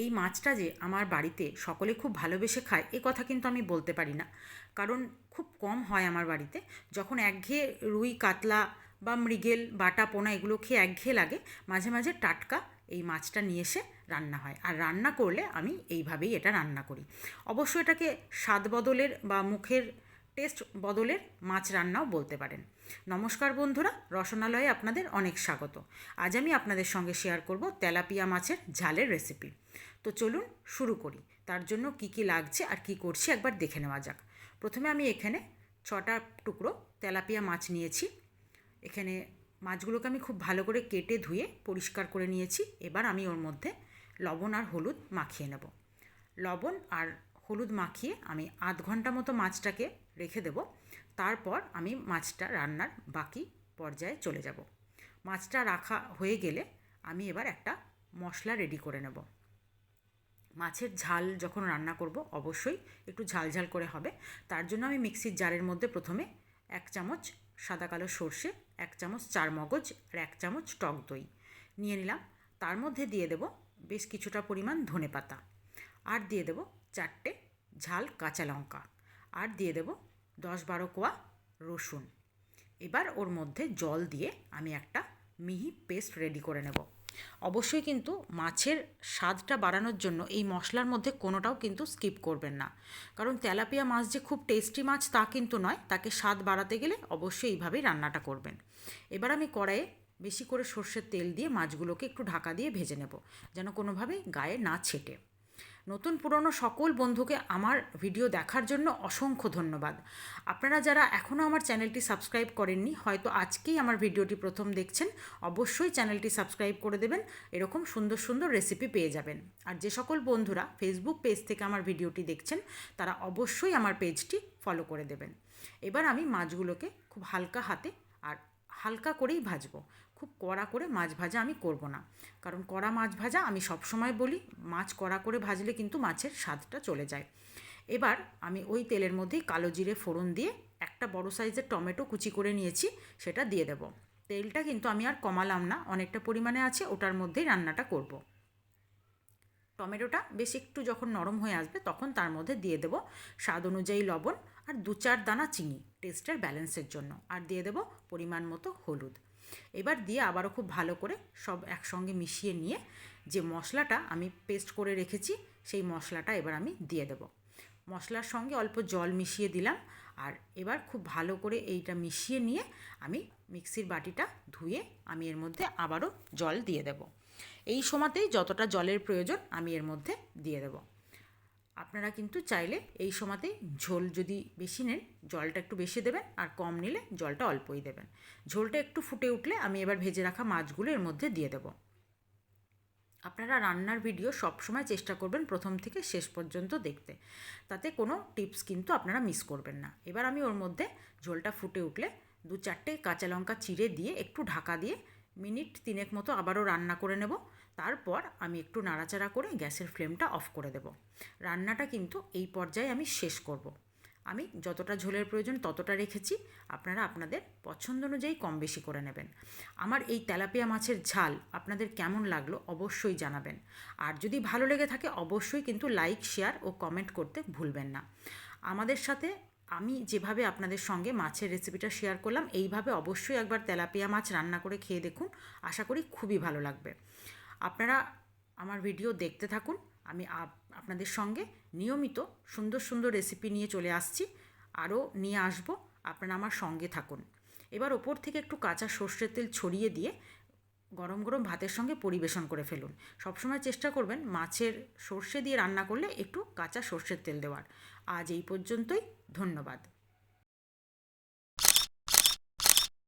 এই মাছটা যে আমার বাড়িতে সকলে খুব ভালোবেসে খায়, এ কথা কিন্তু আমি বলতে পারি না। কারণ খুব কম হয় আমার বাড়িতে। যখন একঘেয়ে রুই, কাতলা বা মৃগেল, বাটা, পোনা এগুলো খেয়ে একঘেয়ে লাগে, মাঝে মাঝে টাটকা এই মাছটা নিয়ে এসে রান্না হয়। আর রান্না করলে আমি এইভাবেই এটা রান্না করি। অবশ্য এটাকে স্বাদ বদলের বা মুখের টেস্ট বদলের মাছ রান্নাও বলতে পারেন। নমস্কার বন্ধুরা, রসনালয়ে আপনাদের অনেক স্বাগত। আজ আমি আপনাদের সঙ্গে শেয়ার করব তেলাপিয়া মাছের ঝালের রেসিপি তো চলুন শুরু করি। তার জন্য কি কি লাগছে আর কি করছি একবার দেখে নেওয়া যাক। প্রথমে আমি এখানে ছটা টুকরো তেলাপিয়া মাছ নিয়েছি। এখানে মাছগুলোকে আমি খুব ভালো করে কেটে ধুয়ে পরিষ্কার করে নিয়েছি। এবার আমি ওর মধ্যে লবণ আর হলুদ মাখিয়ে নেব। লবণ আর হলুদ মাখিয়ে আমি আধ ঘণ্টা মতো মাছটাকে রেখে দেব। তারপর আমি মাছটা রান্নার বাকি পর্যায়ে চলে যাব। মাছটা রাখা হয়ে গেলে আমি এবার একটা মশলা রেডি করে নেব। মাছের ঝাল যখন রান্না করব, অবশ্যই একটু ঝাল ঝাল করে হবে। তার জন্য আমি মিক্সির জারের মধ্যে প্রথমে এক চামচ সাদা কালো সর্ষে, এক চামচ চার মগজ আর এক চামচ টক দই নিয়ে নিলাম। তার মধ্যে দিয়ে দেব বেশ কিছুটা পরিমাণ ধনে পাতা আর দিয়ে দেব চারটে ঝাল কাঁচা লঙ্কা। আর দিয়ে দেব দশ বারো কোয়া রসুন। এবার ওর মধ্যে জল দিয়ে আমি একটা মিহি পেস্ট রেডি করে নেব। অবশ্যই কিন্তু মাছের স্বাদটা বাড়ানোর জন্য এই মশলার মধ্যে কোনোটাও কিন্তু স্কিপ করবেন না। কারণ তেলাপিয়া মাছ যে খুব টেস্টি মাছ তা কিন্তু নয়, তাকে স্বাদ বাড়াতে গেলে অবশ্যই এইভাবেই রান্নাটা করবেন। এবার আমি কড়াইয়ে বেশি করে সর্ষের তেল দিয়ে মাছগুলোকে একটু ঢাকা দিয়ে ভেজে নেব, যেন কোনোভাবেই গায়ে না ছেটে। নতুন পুরনো সকল বন্ধুকে আমার ভিডিও দেখার জন্য অসংখ্য ধন্যবাদ। আপনারা যারা এখনও আমার চ্যানেলটি সাবস্ক্রাইব করেননি, হয়তো আজকেই আমার ভিডিওটি প্রথম দেখছেন, অবশ্যই চ্যানেলটি সাবস্ক্রাইব করে দেবেন, এরকম সুন্দর সুন্দর রেসিপি পেয়ে যাবেন। আর যে সকল বন্ধুরা ফেসবুক পেজ থেকে আমার ভিডিওটি দেখছেন, তারা অবশ্যই আমার পেজটি ফলো করে দেবেন। এবার আমি মাছগুলোকে খুব হালকা হাতে আর হালকা করেই ভাজবো। খুব কড়া করে মাছ ভাজা আমি করব না। কারণ কড়া মাছ ভাজা আমি সবসময় বলি, মাছ কড়া করে ভাজলে কিন্তু মাছের স্বাদটা চলে যায়। এবার আমি ওই তেলের মধ্যেই কালো জিরে ফোড়ন দিয়ে একটা বড় সাইজের টমেটো কুচি করে নিয়েছি, সেটা দিয়ে দেব। তেলটা কিন্তু আমি আর কমালাম না, অনেকটা পরিমাণে আছে, ওটার মধ্যেই রান্নাটা করব। টমেটোটা বেশ একটু যখন নরম হয়ে আসবে, তখন তার মধ্যে দিয়ে দেব স্বাদ অনুযায়ী লবণ আর দু চার দানা চিনি, টেস্টের ব্যালেন্সের জন্য। আর দিয়ে দেব পরিমাণ মতো হলুদ। এবার দিয়ে আবারও খুব ভালো করে সব একসঙ্গে মিশিয়ে নিয়ে যে মশলাটা আমি পেস্ট করে রেখেছি, সেই মশলাটা এবার আমি দিয়ে দেব। মশলার সঙ্গে অল্প জল মিশিয়ে দিলাম আর এবার খুব ভালো করে এইটা মিশিয়ে নিয়ে আমি মিক্সির বাটিটা ধুয়ে আমি এর মধ্যে আবারও জল দিয়ে দেব। এই সময়তেই যতটা জলের প্রয়োজন আমি এর মধ্যে দিয়ে দেব। আপনারা কিন্তু চাইলে এই সময়তেই ঝোল যদি বেশি নেন, জলটা একটু বেশি দেবেন আর কম নিলে জলটা অল্পই দেবেন। ঝোলটা একটু ফুটে উঠলে আমি এবার ভেজে রাখা মাছগুলো এর মধ্যে দিয়ে দেব। আপনারা রান্নার ভিডিও সবসময় চেষ্টা করবেন প্রথম থেকে শেষ পর্যন্ত দেখতে। তাতে কোনো টিপস কিন্তু আপনারা মিস করবেন না। এবার আমি ওর মধ্যে ঝোলটা ফুটে উঠলে দু চারটে কাঁচা লঙ্কা চিড়ে দিয়ে একটু ঢাকা দিয়ে মিনিট তিনেক মতো আবারও রান্না করে নেব। তারপর আমি একটু নাড়াচাড়া করে গ্যাসের ফ্লেমটা অফ করে দেব। রান্নাটা কিন্তু এই পর্যায়ে আমি শেষ করব। আমি যতটা ঝোলের প্রয়োজন ততটা রেখেছি। আপনারা আপনাদের পছন্দ অনুযায়ী কম বেশি করে নেবেন। আমার এই তেলাপিয়া মাছের ঝাল আপনাদের কেমন লাগল অবশ্যই জানাবেন। আর যদি ভালো লেগে থাকে অবশ্যই কিন্তু লাইক, শেয়ার ও কমেন্ট করতে ভুলবেন না। আমাদের সাথে আমি যেভাবে আপনাদের সঙ্গে মাছের রেসিপিটা শেয়ার করলাম, এইভাবে অবশ্যই একবার তেলাপিয়া মাছ রান্না করে খেয়ে দেখুন। আশা করি খুবই ভালো লাগবে। আপনারা আমার ভিডিও দেখতে থাকুন। আমি আপনাদের সঙ্গে নিয়মিত সুন্দর সুন্দর রেসিপি নিয়ে চলে আসছি। আরও নিয়ে আসব। আপনারা আমার সঙ্গে থাকুন। এবার ওপর থেকে একটু কাঁচা সর্ষের তেল ছড়িয়ে দিয়ে গরম গরম ভাতের সঙ্গে পরিবেশন করে ফেলুন। সবসময় চেষ্টা করবেন মাছের সর্ষে দিয়ে রান্না করলে একটু কাঁচা সর্ষের তেল দেওয়ার। আজ এই পর্যন্তই, ধন্যবাদ।